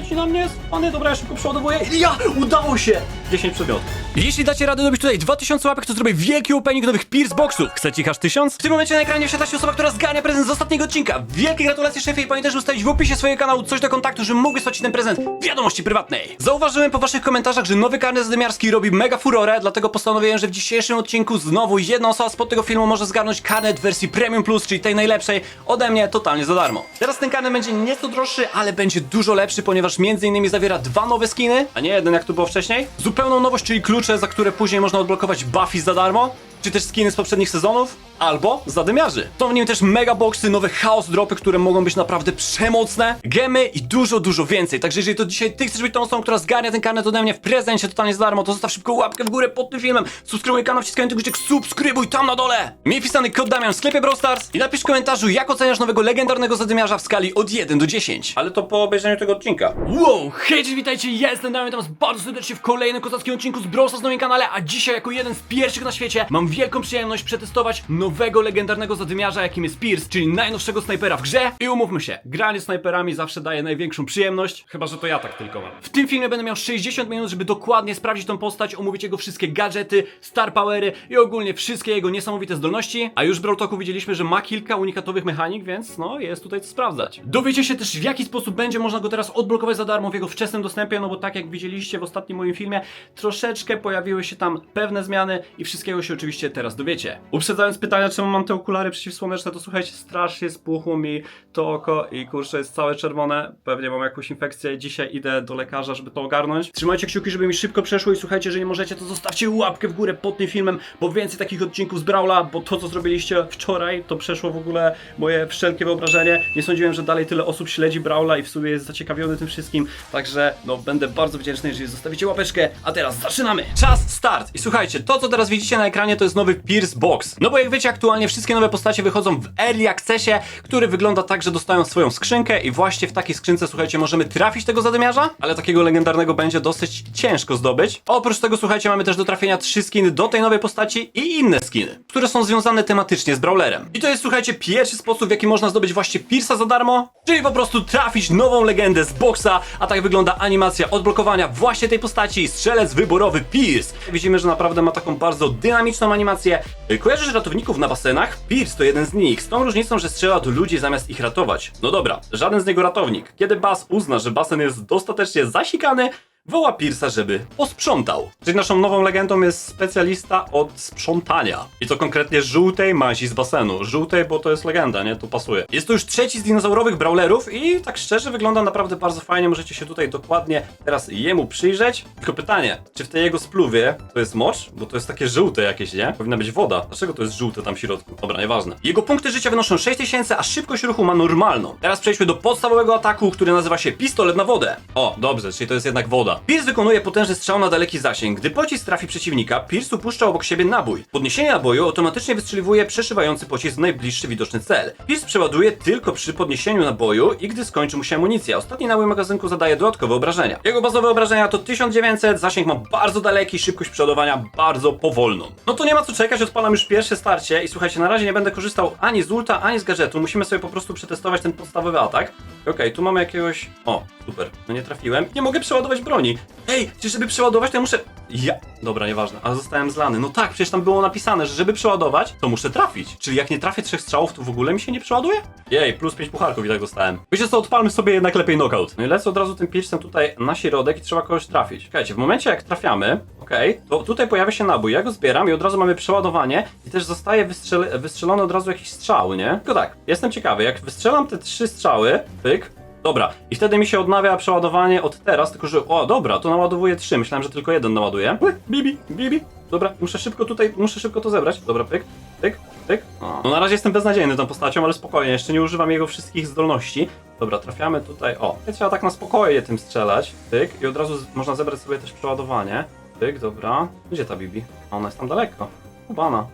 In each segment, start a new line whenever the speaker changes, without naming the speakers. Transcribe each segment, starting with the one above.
leci na mnie, spany, dobra, ja szybko przeładowuję. Ja! Udało się! 10 przedmiotów. Jeśli dacie radę dobić tutaj 2000 łapek, to zrobię wielki opening nowych Pierce Boxów. Chcecie ich aż 1000? W tym momencie na ekranie wyświetla się osoba, która zgarnia prezent z ostatniego odcinka. Wielkie gratulacje szefie i pamiętaj, że ustawić w opisie swojego kanału coś do kontaktu, żebym mógł wysłać ten prezent wiadomości prywatnej. Zauważyłem po waszych komentarzach, że nowy karnet zadymiarski robi mega furorę, dlatego postanowiłem, że w dzisiejszym odcinku znowu jedna osoba spod tego filmu może zgarnąć karnet wersji Premium Plus, czyli tej najlepszej, ode mnie totalnie za darmo. Teraz ten karnet będzie nieco droższy, ale będzie dużo lepszy, ponieważ między innymi zawiera dwa nowe skiny, a nie jeden jak tu było wcześniej. Zupełną nowość, czyli klucze, za które później można odblokować Buffy za darmo, czy też skiny z poprzednich sezonów, albo zadymiarzy. Są w nim też mega boxy, nowe chaos dropy, które mogą być naprawdę przemocne, gemy i dużo, dużo więcej. Także jeżeli to dzisiaj ty chcesz być tą osobą, która zgarnia ten karnet ode mnie w prezencie totalnie za darmo, to zostaw szybko łapkę w górę pod tym filmem, subskrybuj kanał, wciskaj ten guziczek, subskrybuj tam na dole. Miej wpisany kod Damian w sklepie Brawl Stars i napisz w komentarzu, jak oceniasz nowego legendarnego zadymiarza w skali od 1 do 10. Ale to po obejrzeniu tego odcinka. Wow, hej, cześć, witajcie, ja jestem Damian, was bardzo serdecznie w kolejnym kozackim odcinku z Brawl Stars na moim kanale, a dzisiaj jako jeden z pierwszych na świecie mam wielką przyjemność przetestować nowego legendarnego zadymiarza, jakim jest Pierce, czyli najnowszego snajpera w grze. I umówmy się, granie snajperami zawsze daje największą przyjemność, chyba że to ja tak tylko mam. W tym filmie będę miał 60 minut, żeby dokładnie sprawdzić tą postać, omówić jego wszystkie gadżety, star powery i ogólnie wszystkie jego niesamowite zdolności. A już w Brawl widzieliśmy, że ma kilka unikatowych mechanik, więc no jest tutaj co sprawdzać. Dowiecie się też w jaki sposób będzie można go teraz odblokować za darmo w jego wczesnym dostępie, no bo tak jak widzieliście w ostatnim moim filmie, troszeczkę pojawiły się tam pewne zmiany i wszystkiego się oczywiście teraz dowiecie. Uprzedzając pytania, czemu mam te okulary przeciwsłoneczne, to słuchajcie, strasznie spuchło mi to oko i kurczę jest całe czerwone. Pewnie mam jakąś infekcję. Dzisiaj idę do lekarza, żeby to ogarnąć. Trzymajcie kciuki, żeby mi szybko przeszło i słuchajcie, jeżeli możecie, to zostawcie łapkę w górę pod tym filmem, bo więcej takich odcinków z Brawla, bo to co zrobiliście wczoraj, to przeszło w ogóle moje wszelkie wyobrażenie. Nie sądziłem, że dalej tyle osób śledzi Brawla i w sumie jest zaciekawiony tym wszystkim. Także no będę bardzo wdzięczny, jeżeli zostawicie łapeczkę. A teraz zaczynamy! Czas start! I słuchajcie, to co teraz widzicie na ekranie to jest nowy Pierce Box. No bo jak wiecie, aktualnie wszystkie nowe postacie wychodzą w Early Accessie, który wygląda tak, że dostają swoją skrzynkę i właśnie w takiej skrzynce, słuchajcie, możemy trafić tego zadymiarza, ale takiego legendarnego będzie dosyć ciężko zdobyć. Oprócz tego, słuchajcie, mamy też do trafienia trzy skiny do tej nowej postaci i inne skiny, które są związane tematycznie z Brawlerem. I to jest, słuchajcie, pierwszy sposób, w jaki można zdobyć właśnie Pierce'a za darmo, czyli po prostu trafić nową legendę z boxa, a tak wygląda animacja odblokowania właśnie tej postaci, strzelec wyborowy Pierce. Widzimy, że naprawdę ma taką bardzo dynamiczną animację. Kojarzysz ratowników na basenach? Pierce to jeden z nich, z tą różnicą, że strzela do ludzi zamiast ich ratować. No dobra, żaden z niego ratownik. Kiedy Bas uzna, że basen jest dostatecznie zasikany, woła Pierce'a, żeby posprzątał. Czyli naszą nową legendą jest specjalista od sprzątania. I to konkretnie żółtej mazi z basenu. Żółtej, bo to jest legenda, nie? To pasuje. Jest to już trzeci z dinozaurowych brawlerów i tak szczerze wygląda naprawdę bardzo fajnie. Możecie się tutaj dokładnie teraz jemu przyjrzeć. Tylko pytanie, czy w tej jego spluwie to jest mocz? Bo to jest takie żółte jakieś, nie? Powinna być woda. Dlaczego to jest żółte tam w środku? Dobra, nieważne. Jego punkty życia wynoszą 6000, a szybkość ruchu ma normalną. Teraz przejdźmy do podstawowego ataku, który nazywa się pistolet na wodę. O, dobrze, czyli to jest jednak woda. Pierce wykonuje potężny strzał na daleki zasięg. Gdy pocisk trafi przeciwnika, Pierce upuszcza obok siebie nabój. Podniesienie naboju automatycznie wystrzeliwuje przeszywający pocisk w najbliższy widoczny cel. Pierce przeładuje tylko przy podniesieniu naboju i gdy skończy mu się amunicja. Ostatni nabój magazynku zadaje dodatkowe obrażenia. Jego bazowe obrażenia to 1900, zasięg ma bardzo daleki, szybkość przeładowania bardzo powolną. No to nie ma co czekać, odpalam już pierwsze starcie i słuchajcie, na razie nie będę korzystał ani z ulta, ani z gadżetu. Musimy sobie po prostu przetestować ten podstawowy atak. Okej, tu mamy jakiegoś... O, super, no nie trafiłem. Nie mogę przeładować broni. Ej, przecież żeby przeładować, to ja muszę... Ja... Dobra, nieważne, ale zostałem zlany. No tak, przecież tam było napisane, że żeby przeładować, to muszę trafić. Czyli jak nie trafię trzech strzałów, to w ogóle mi się nie przeładuje? Jej, plus 5 pucharków i tak dostałem. Wiecie co, odpalmy sobie jednak lepiej knockout. No i lecę od razu tym piercem tutaj na środek i trzeba kogoś trafić. Czekajcie, w momencie jak trafiamy, okej, to tutaj pojawia się nabój, ja go zbieram i od razu mamy przeładowanie i też zostaje wystrzele... wystrzelony od razu jakiś strzał, nie? Tylko tak, jestem ciekawy, jak wystrzelam te trzy strzały, pyk, Dobra, i wtedy mi się odnawia przeładowanie od teraz, tylko że, o dobra, to naładowuje trzy, myślałem, że tylko jeden naładuje. Ły, Bibi, bibi, dobra, muszę szybko tutaj, muszę szybko to zebrać. Dobra, pyk, pyk, pyk. No na razie jestem beznadziejny tą postacią, ale spokojnie, jeszcze nie używam jego wszystkich zdolności. Dobra, trafiamy tutaj, o, i trzeba tak na spokojnie tym strzelać, pyk, i od razu można zebrać sobie też przeładowanie. Pyk, dobra. Gdzie ta Bibi? A Ona jest tam daleko. Kubana.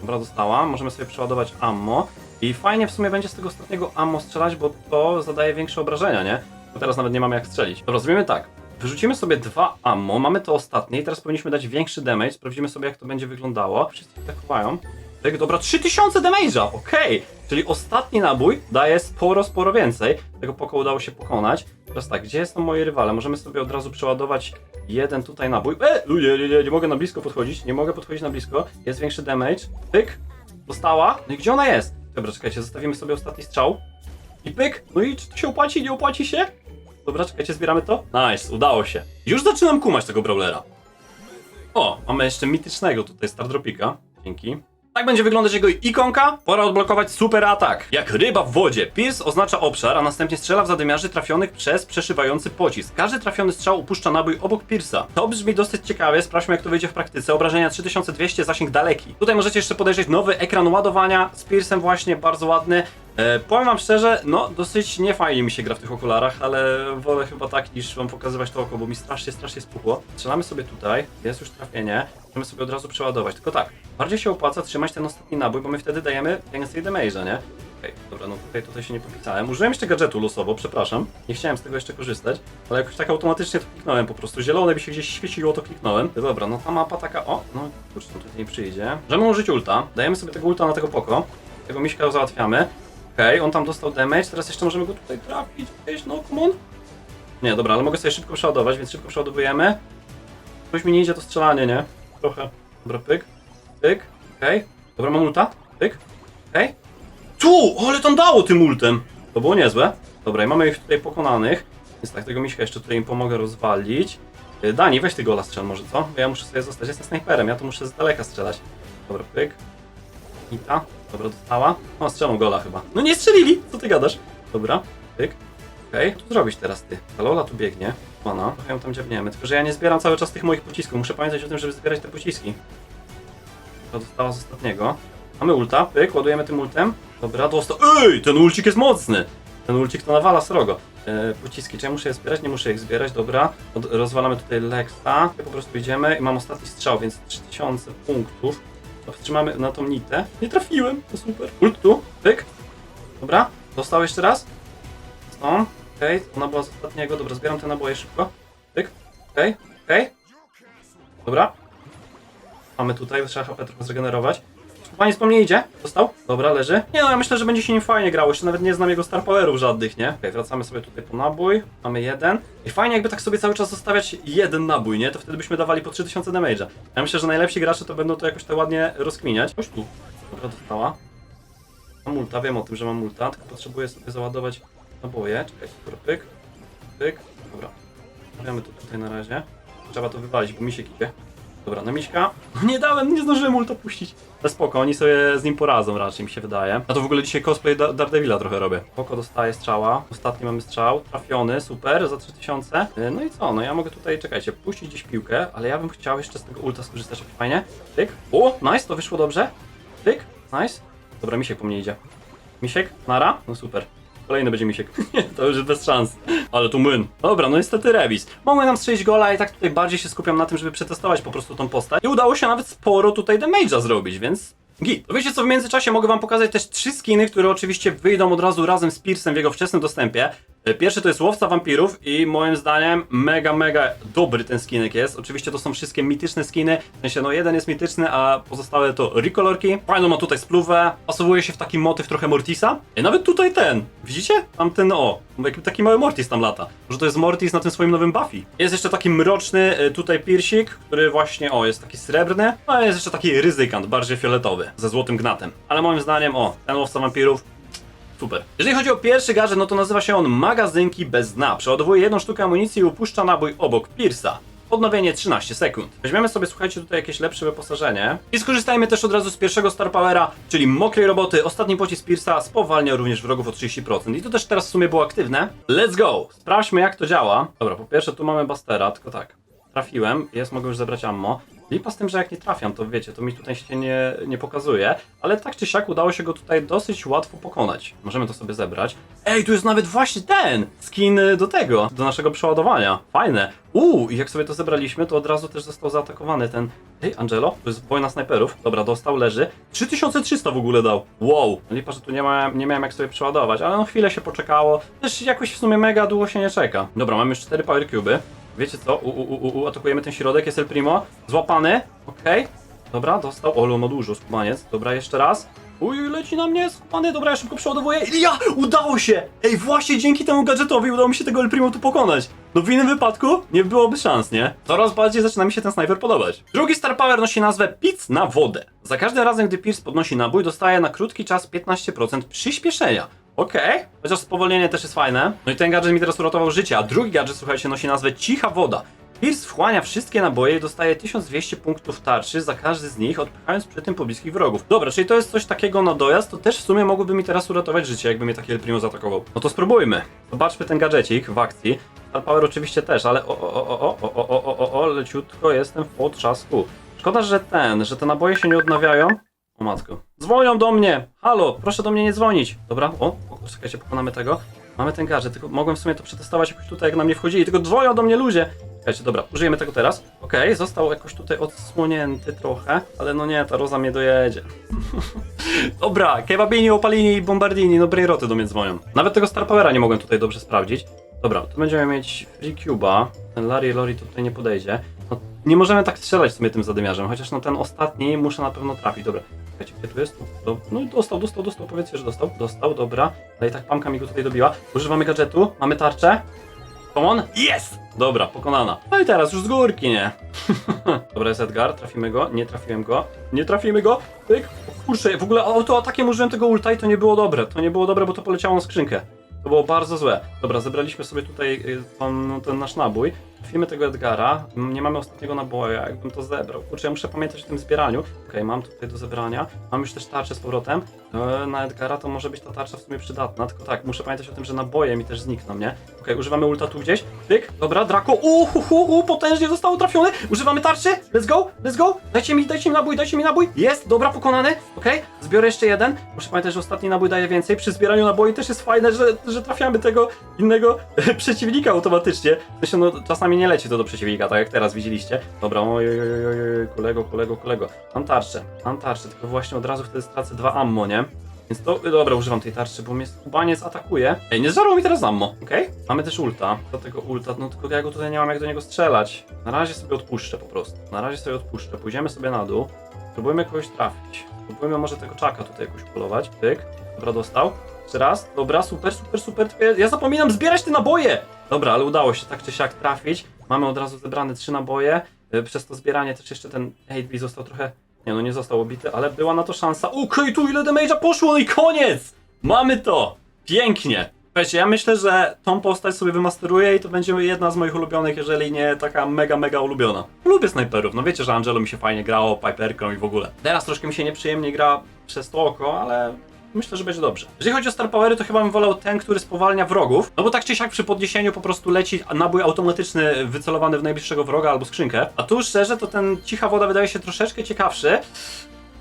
Dobra, dostała. Możemy sobie przeładować ammo. I fajnie w sumie będzie z tego ostatniego ammo strzelać, bo to zadaje większe obrażenia, nie? Bo teraz nawet nie mamy jak strzelić. Dobra, zrobimy tak. Wyrzucimy sobie dwa ammo, mamy to ostatnie i teraz powinniśmy dać większy damage. Sprawdzimy sobie jak to będzie wyglądało. Wszyscy tak chowają. Tak, dobra, 3000 damage'a, okej. Czyli ostatni nabój daje sporo, sporo więcej. Tego poko udało się pokonać. Teraz tak, gdzie są moi rywale? Możemy sobie od razu przeładować jeden tutaj nabój. E, nie, nie, nie, nie mogę na blisko podchodzić, nie mogę podchodzić na blisko. Jest większy damage. Pyk, dostała. No i gdzie ona jest? Dobra, czekajcie, zostawimy sobie ostatni strzał. I pyk, no i czy to się opłaci, nie opłaci się? Dobra, czekajcie, zbieramy to? Nice, udało się. Już zaczynam kumać tego brawlera. O, mamy jeszcze mitycznego tutaj Stardropika. Dzięki. Tak będzie wyglądać jego ikonka. Pora odblokować super atak. Jak ryba w wodzie. Pierce oznacza obszar, a następnie strzela w zadymiarzy trafionych przez przeszywający pocisk. Każdy trafiony strzał upuszcza nabój obok Pierce'a. To brzmi dosyć ciekawie, sprawdźmy jak to wyjdzie w praktyce. Obrażenia 3200, zasięg daleki. Tutaj możecie jeszcze podejrzeć nowy ekran ładowania z Pierce'em właśnie, bardzo ładny. E, powiem wam szczerze, no dosyć niefajnie mi się gra w tych okularach, ale wolę chyba tak niż wam pokazywać to oko, bo mi strasznie, strasznie spuchło. Strzelamy sobie tutaj, jest już trafienie, możemy sobie od razu przeładować. Tylko tak, bardziej się opłaca trzymać ten ostatni nabój, bo my wtedy dajemy więcej damage'a, nie? Okej, dobra, no tutaj, tutaj się nie popisałem. Użyłem jeszcze gadżetu losowo, przepraszam. Nie chciałem z tego jeszcze korzystać, ale jakoś tak automatycznie to kliknąłem po prostu. Zielone by się gdzieś świeciło, to kliknąłem. Dobra, no ta mapa taka, o, no kurczę, tutaj nie przyjdzie. Możemy użyć ulta, dajemy sobie tego ulta na tego poko. Tego miśka załatwiamy. Okej, on tam dostał damage, teraz jeszcze możemy go tutaj trafić gdzieś, no come on. Nie, dobra, ale mogę sobie szybko przeładować, więc szybko przeładowujemy. Coś mi nie idzie to strzelanie, nie? Trochę. Dobra, pyk, pyk, okej. Dobra, mam ulta, pyk, okej. Tu, ale tam dało tym ultem. To było niezłe. Dobra, i mamy ich tutaj pokonanych. Więc tak, tego miśka jeszcze tutaj im pomogę rozwalić. Y, Dani, weź tego gola strzel może, co? Bo ja muszę sobie zostać, jestem snajperem, ja to muszę z daleka strzelać. Dobra, pyk. Hita. Dobra, dostała. O, strzelą gola chyba. No nie strzelili! Co ty gadasz? Dobra, pyk. Okej, co tu zrobić teraz ty? Lola tu biegnie. Ona. Trochę ją tam dziabniemy. Tylko, że ja nie zbieram cały czas tych moich pocisków. Muszę pamiętać o tym, żeby zbierać te pociski. To dostała z ostatniego. Mamy ulta, pyk, ładujemy tym ultem. Dobra, dostał. Ej, ten ulcik jest mocny! Ten ulcik to nawala srogo. E, pociski, czy ja muszę je zbierać? Nie muszę ich zbierać, dobra. Od, rozwalamy tutaj Lexa. Po prostu idziemy i mam ostatni strzał, więc 3000 punktów. Wstrzymamy na tą nitę. Nie trafiłem, to super. Ult tu, pyk. Dobra, dostał jeszcze raz. Stąd, okej, ona była z ostatniego. Dobra, zbieram te naboje szybko. Pyk, okej, okej. Dobra. Mamy tutaj, trzeba HP trochę zregenerować. Chyba nic idzie. Dostał? Dobra, leży. Nie no, ja myślę, że będzie się nim fajnie grało. Jeszcze nawet nie znam jego star powerów żadnych, nie? Okej, wracamy sobie tutaj po nabój. Mamy jeden. I fajnie jakby tak sobie cały czas zostawiać jeden nabój, nie? To wtedy byśmy dawali po 3000 damage'a. Ja myślę, że najlepsi gracze to będą to jakoś tak ładnie rozkminiać. Chodź tu. Dobra, dostała. Mam multa, wiem o tym, że mam multa, tylko potrzebuję sobie załadować naboje. Czekaj, dobra, pyk. Pyk. Dobra. Stawiamy to tutaj na razie. Trzeba to wywalić, bo mi się kipie. Dobra, na miśka. Nie dałem, nie zdążyłem ulta puścić. Ale spoko, oni sobie z nim poradzą raczej, mi się wydaje. A to w ogóle dzisiaj cosplay Da- Daredevila trochę robię. Spoko dostaje strzała. Ostatni mamy strzał. Trafiony, super, za 3000. Yy, No i co, no ja mogę tutaj, czekajcie, puścić gdzieś piłkę, ale ja bym chciał jeszcze z tego ulta skorzystać, jak fajnie. Pyk. O, nice, to wyszło dobrze. Pyk, nice. Dobra, misiek po mnie idzie. Misiek, nara? No super. Kolejny będzie misiek. Nie, to już bez szans. Ale tu młyn. Dobra, no niestety remis. Mogłem nam strzelić gola i tak tutaj bardziej się skupiam na tym, żeby przetestować po prostu tą postać. I udało się nawet sporo tutaj damage'a zrobić, więc Git. Wiecie co, w międzyczasie mogę wam pokazać też trzy skiny, które oczywiście wyjdą od razu razem z Piersem w jego wczesnym dostępie. E, Pierwszy to jest Łowca Wampirów i moim zdaniem mega, mega dobry ten skinek jest. Oczywiście to są wszystkie mityczne skiny, w sensie no jeden jest mityczny, a pozostałe to rekolorki. Fajną ma tutaj spluwę, pasowuje się w taki motyw trochę Mortisa. I nawet tutaj ten, widzicie? Tam ten o, taki mały Mortis tam lata. Że to jest Mortis na tym swoim nowym Buffy. Jest jeszcze taki mroczny e, tutaj piersik, który właśnie, o, jest taki srebrny. No a jest jeszcze taki ryzykant, bardziej fioletowy, ze złotym gnatem. Ale moim zdaniem, o, ten Łowca Wampirów Super. Jeżeli chodzi o pierwszy gadżet, no to nazywa się on magazynki bez dna. Przeładowuje jedną sztukę amunicji i upuszcza nabój obok Pierce'a. Odnowienie 13 sekund. Weźmiemy sobie, słuchajcie, tutaj jakieś lepsze wyposażenie. I skorzystajmy też od razu z pierwszego Star Powera, czyli mokrej roboty. Ostatni pocisk Pierce'a spowalnia również wrogów o 30%. I to też teraz w sumie było aktywne. Let's go! Sprawdźmy jak to działa. Dobra, po pierwsze tu mamy Bastera, tylko tak. Trafiłem, jest, mogę już zebrać ammo. Lipa z tym, że jak nie trafiam, to wiecie, to mi tutaj się nie, nie pokazuje, ale tak czy siak udało się go tutaj dosyć łatwo pokonać. Możemy to sobie zebrać. Ej, tu jest nawet właśnie ten skin do tego, do naszego przeładowania. Fajne. Uuu, i jak sobie to zebraliśmy, to od razu też został zaatakowany ten... Ej, Angelo, to jest wojna snajperów. Dobra, dostał, leży. 3300 w ogóle dał. Wow. Lipa, że tu nie, ma, nie miałem jak sobie przeładować, ale no chwilę się poczekało. Też jakoś w sumie mega długo się nie czeka. Dobra, mamy już 4 power cube'y. Wiecie co? U, u, u, u, atakujemy ten środek, jest El Primo. Złapany. Okej. Dobra, dostał. Olo, ma dużo, skubaniec. Dobra, jeszcze raz. Uj, leci na mnie, skubany. Dobra, ja szybko przeładowuję. I ja! Udało się! Ej, właśnie dzięki temu gadżetowi udało mi się tego El Primo tu pokonać. No w innym wypadku nie byłoby szans, nie? Coraz bardziej zaczyna mi się ten snajper podobać. Drugi Star Power nosi nazwę Pic na wodę. Za każdym razem, gdy Pierce podnosi nabój, dostaje na krótki czas 15% przyspieszenia. Okej, chociaż spowolnienie też jest fajne. No i ten gadżet mi teraz uratował życie, a drugi gadżet, słuchajcie, nosi nazwę Cicha Woda. Pierce wchłania wszystkie naboje i dostaje 1200 punktów tarczy za każdy z nich, odpychając przy tym pobliskich wrogów. Dobra, czyli to jest coś takiego na dojazd, to też w sumie mogłoby mi teraz uratować życie, jakby mnie taki El Primo zaatakował. No to spróbujmy. Zobaczmy ten gadżecik w akcji. Star Power oczywiście też, ale o, o, o, o, o, o, o, o, o, leciutko jestem w potrzasku. Szkoda, że ten, że te naboje się nie odnawiają. O matko. Dzwonią do mnie! Halo, proszę do mnie nie dzwonić. Dobra, o, o czekajcie, pokonamy tego. Mamy ten gadżet, tylko mogłem w sumie to przetestować jakoś tutaj, jak na mnie wchodzili, tylko dzwonią do mnie ludzie. Czekajcie, dobra, użyjemy tego teraz. Okej, został jakoś tutaj odsłonięty trochę, ale no nie, ta roza mnie dojedzie. dobra, kebabini, opalini i bombardini, no brainroty do mnie dzwonią. Nawet tego Star Powera nie mogłem tutaj dobrze sprawdzić. Dobra, tu będziemy mieć Free Cuba. Ten Larry Lori tutaj nie podejdzie. No, nie możemy tak strzelać w sumie tym zadymiarzem, chociaż no ten ostatni muszę na pewno trafić. Dobra, czekajcie, gdzie tu jest? Tu. No dostał, dostał, dostał, powiedzcie, że dostał. Dostał, dobra. Ale i tak pamka mi go tutaj dobiła. Używamy gadżetu, mamy tarczę. Come on. Jest! Dobra, pokonana. No i teraz już z górki, nie? Dobra, jest Edgar, trafimy go, nie trafiłem go. Nie trafimy go, pyk. Kurczę, w ogóle autoatakiem użyłem tego ulta i to nie było dobre. To nie było dobre, bo to poleciało na skrzynkę. To było bardzo złe. Dobra, zebraliśmy sobie tutaj y, tą, ten nasz nabój. Trafimy tego Edgara. Nie mamy ostatniego naboja, jakbym to zebrał. Kurczę, ja muszę pamiętać o tym zbieraniu. Okej, mam tutaj do zebrania. Mam już też tarczę z powrotem. E, na Edgara to może być ta tarcza w sumie przydatna, tylko tak, muszę pamiętać o tym, że naboje mi też znikną, nie? Okej, używamy ulta tu gdzieś. Tyk, dobra, Draco. Uuu, hu, hu, hu, potężnie zostało trafiony. Używamy tarczy. Let's go, let's go. Dajcie mi, dajcie mi nabój, dajcie mi nabój. Jest, dobra, pokonany. Okej, zbiorę jeszcze jeden. Muszę pamiętać, że ostatni nabój daje więcej. Przy zbieraniu naboi też jest fajne, że, że trafiamy tego innego przeciwnika automatycznie. W sensie, no, czasami nie leci to do przeciwnika, tak jak teraz widzieliście. Dobra, oj, kolego, kolego, kolego. Mam tarczę, mam tarczę, tylko właśnie od razu wtedy stracę dwa ammo, nie? Więc to, dobra, używam tej tarczy, bo mnie skubaniec atakuje. Ej, nie zżarło mi teraz ammo, okej? Mamy też ulta. Do tego ulta, no tylko ja go tutaj nie mam jak do niego strzelać. Na razie sobie odpuszczę po prostu. Na razie sobie odpuszczę. Pójdziemy sobie na dół. Spróbujmy kogoś trafić. Spróbujmy może tego czaka tutaj jakoś polować. Pyk. Dobra, dostał. Jeszcze raz. Dobra, super, super, super. Ja zapominam zbierać te naboje! Dobra, ale udało się tak czy siak trafić. Mamy od razu zebrane trzy naboje. Y, Przez to zbieranie też jeszcze ten 8 został trochę nie no, nie został obity, ale była na to szansa. Okej, tu ile damage'a poszło, no i koniec! Mamy to! Pięknie! Słuchajcie, ja myślę, że tą postać sobie wymasteruję i to będzie jedna z moich ulubionych, jeżeli nie taka mega, mega ulubiona. Lubię snajperów, no wiecie, że Angelo mi się fajnie grało, Piperką i w ogóle. Teraz troszkę mi się nieprzyjemnie gra przez to oko, ale myślę, że będzie dobrze. Jeżeli chodzi o Star Powery, to chyba bym wolał ten, który spowalnia wrogów, no bo tak czy siak przy podniesieniu po prostu leci nabój automatyczny wycelowany w najbliższego wroga albo skrzynkę. A tu szczerze, to ten cicha woda wydaje się troszeczkę ciekawszy.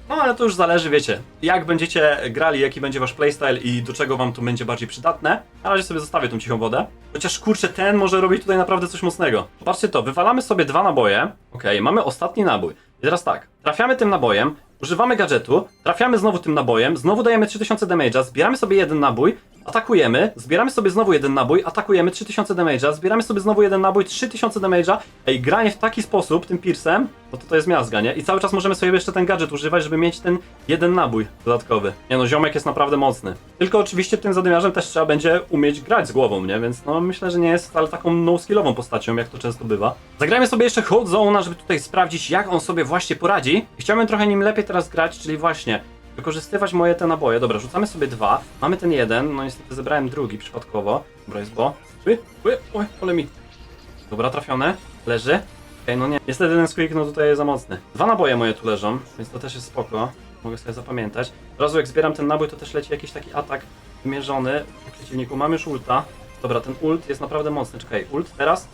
No ale to już zależy, wiecie, jak będziecie grali, jaki będzie wasz playstyle i do czego wam to będzie bardziej przydatne. Na razie sobie zostawię tą cichą wodę. Chociaż kurczę, ten może robić tutaj naprawdę coś mocnego. Patrzcie to, wywalamy sobie dwa naboje. Okej, mamy ostatni nabój. I teraz tak, trafiamy tym nabojem, używamy gadżetu, trafiamy znowu tym nabojem, znowu dajemy 3000 damage'a, zbieramy sobie jeden nabój, atakujemy, zbieramy sobie znowu jeden nabój, atakujemy 3000 damage'a, zbieramy sobie znowu jeden nabój, 3000 damage'a. Ej, granie w taki sposób, tym Pierce'em, no to to jest miazga, nie? I cały czas możemy sobie jeszcze ten gadżet używać, żeby mieć ten jeden nabój dodatkowy. Nie no, ziomek jest naprawdę mocny. Tylko oczywiście tym zadymiarzem też trzeba będzie umieć grać z głową, nie? Więc no myślę, że nie jest wcale taką no-skillową postacią, jak to często bywa. Zagrajmy sobie jeszcze Hot Zone'a, żeby tutaj sprawdzić, jak on sobie właśnie poradzi. Chciałbym trochę nim lepiej teraz grać, czyli właśnie wykorzystywać moje te naboje. Dobra, rzucamy sobie dwa. Mamy ten jeden, no niestety zebrałem drugi przypadkowo. Dobra, jest bo. Ły, ły, oj, ale mi. Dobra, trafione. Leży. Okej, no nie. Niestety ten squeak no tutaj jest za mocny. Dwa naboje moje tu leżą, więc to też jest spoko. Mogę sobie zapamiętać. Od razu jak zbieram ten nabój, to też leci jakiś taki atak wymierzony w przeciwniku. Mam już ulta. Dobra, ten ult jest naprawdę mocny. Czekaj, ult teraz.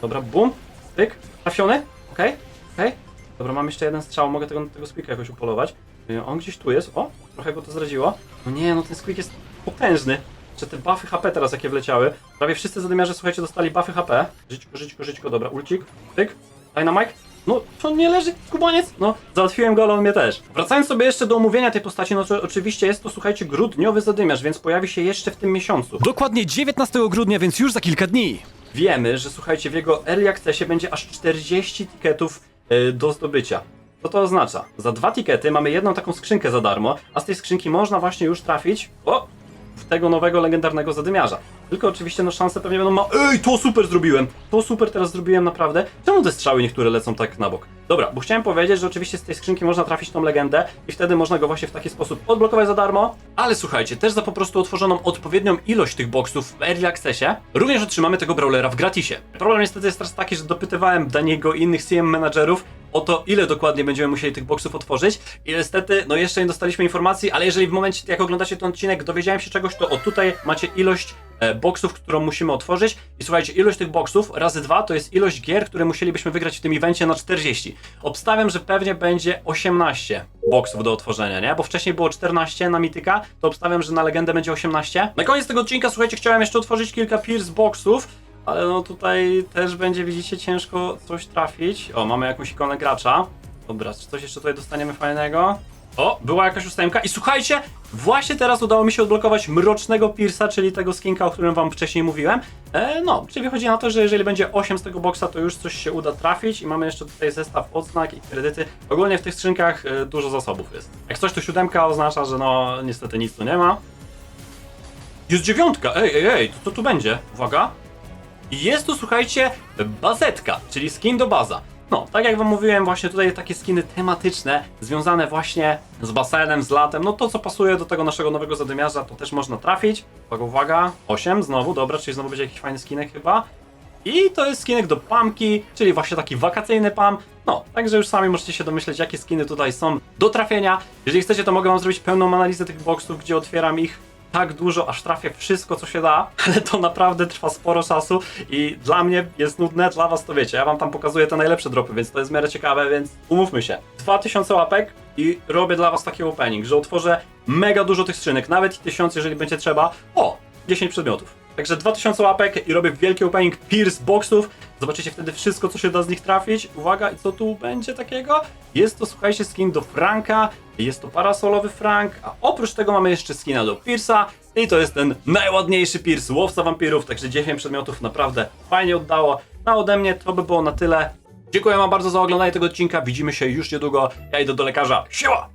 Dobra, bum. Pyk. Trafiony. Okej, okej. Dobra, mam jeszcze jeden strzał, mogę tego, tego squeaka jakoś upolować. Y, On gdzieś tu jest. O, trochę go to zdradziło. No nie, no ten squeak jest potężny. Czy te buffy HP teraz jakie wleciały? Prawie wszyscy zadymiarze, słuchajcie, dostali buffy HP. Żyćko, żyćko, żyćko, dobra, ulcik. Pyk. Dynamite. No, to nie leży, kubaniec. No, załatwiłem go, ale on mnie też. Wracając sobie jeszcze do omówienia tej postaci, no to oczywiście jest to, słuchajcie, grudniowy zadymiarz, więc pojawi się jeszcze w tym miesiącu.
Dokładnie 19 grudnia, więc już za kilka dni.
Wiemy, że słuchajcie, w jego early accessie będzie aż 40 tiketów y, do zdobycia. Co to oznacza? Za dwa tikety mamy jedną taką skrzynkę za darmo, a z tej skrzynki można właśnie już trafić o, w tego nowego legendarnego zadymiarza. Tylko oczywiście no szanse pewnie będą ma... Ej, to super zrobiłem! To super teraz zrobiłem naprawdę. Czemu te strzały niektóre lecą tak na bok? Dobra, bo chciałem powiedzieć, że oczywiście z tej skrzynki można trafić tą legendę i wtedy można go właśnie w taki sposób odblokować za darmo. Ale słuchajcie, też za po prostu otworzoną odpowiednią ilość tych boksów w Early Accessie również otrzymamy tego brawlera w gratisie. Problem niestety jest teraz taki, że dopytywałem Daniego i innych CM menadżerów o to, ile dokładnie będziemy musieli tych boksów otworzyć. I niestety, no jeszcze nie dostaliśmy informacji, ale jeżeli w momencie, jak oglądacie ten odcinek, dowiedziałem się czegoś, to o tutaj macie ilość e, boksów, którą musimy otworzyć. I słuchajcie, ilość tych boksów razy dwa to jest ilość gier, które musielibyśmy wygrać w tym evencie na 40. Obstawiam, że pewnie będzie 18 boksów do otworzenia, nie? Bo wcześniej było 14 na mityka, to obstawiam, że na legendę będzie 18. Na koniec tego odcinka, słuchajcie, chciałem jeszcze otworzyć kilka Pierce boxów. Ale no tutaj też będzie, widzicie, ciężko coś trafić. O, mamy jakąś ikonę gracza. Dobra, czy coś jeszcze tutaj dostaniemy fajnego? O, była jakaś ósemka i słuchajcie, właśnie teraz udało mi się odblokować Mrocznego Pierce'a, czyli tego skinka, o którym wam wcześniej mówiłem. E, no, czyli wychodzi na to, że jeżeli będzie 8 z tego boksa, to już coś się uda trafić i mamy jeszcze tutaj zestaw odznak i kredyty. Ogólnie w tych skrzynkach e, dużo zasobów jest. Jak coś to siódemka oznacza, że no niestety nic tu nie ma. Jest dziewiątka, ej, ej, ej, to, to tu będzie, uwaga. Jest tu, słuchajcie, bazetka, czyli skin do baza. No, tak jak wam mówiłem, właśnie tutaj takie skiny tematyczne, związane właśnie z basenem, z latem, no to co pasuje do tego naszego nowego zadymiarza, to też można trafić. Uwaga, uwaga, 8 znowu, dobra, czyli znowu będzie jakiś fajny skinek chyba. I to jest skinek do pamki, czyli właśnie taki wakacyjny pam. No, także już sami możecie się domyśleć, jakie skiny tutaj są do trafienia. Jeżeli chcecie, to mogę wam zrobić pełną analizę tych boxów, gdzie otwieram ich tak dużo, aż trafię wszystko, co się da, ale to naprawdę trwa sporo czasu i dla mnie jest nudne, dla was to wiecie. Ja wam tam pokazuję te najlepsze dropy, więc to jest w miarę ciekawe, więc umówmy się. 2000 łapek i robię dla was taki opening, że otworzę mega dużo tych skrzynek, nawet i 1000, jeżeli będzie trzeba. O, 10 przedmiotów. Także 2000 łapek i robię wielki opening Pierce boxów. Zobaczycie wtedy wszystko, co się da z nich trafić. Uwaga, i co tu będzie takiego? Jest to, słuchajcie, skin do Franka, jest to parasolowy Frank, a oprócz tego mamy jeszcze skina do Pierce'a i to jest ten najładniejszy Pierce, łowca wampirów, także 10 przedmiotów naprawdę fajnie oddało. No ode mnie to by było na tyle. Dziękuję wam bardzo za oglądanie tego odcinka, widzimy się już niedługo. Ja idę do lekarza. Siła!